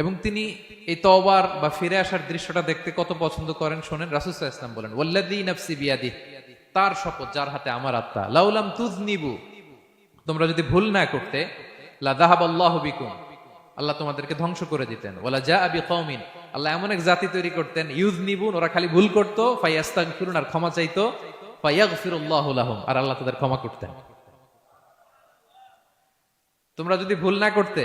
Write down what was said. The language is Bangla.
এবং তিনি এই তওবার বা ফিরে আসার দৃশ্যটা দেখতে কত পছন্দ করেন শোনেন, রাসুল ইসলাম বলেন ওয়াল্লাদি নাফসি বিয়াদি তার শপথ, যার হাতে আমার আত্মা। লাউলাম তুজনিবু তোমরা যদি ভুল না করতে, লা দাহাবাল্লাহু বিকুম আল্লাহ তোমাদেরকে ধ্বংস করে দিতেন। ওয়ালা যা আবি কওমিন আল্লাহ এমন এক জাতি তৈরি করতেন ইউজ নিবুন ওরা খালি ভুল করতো ফাইয়াস্তাগফিরুন আর ক্ষমা চাইতো, ফায়াগফিরুল্লাহু লাহুম আর আল্লাহ তাদের ক্ষমা করতেন। তোমরা যদি ভুল না করতে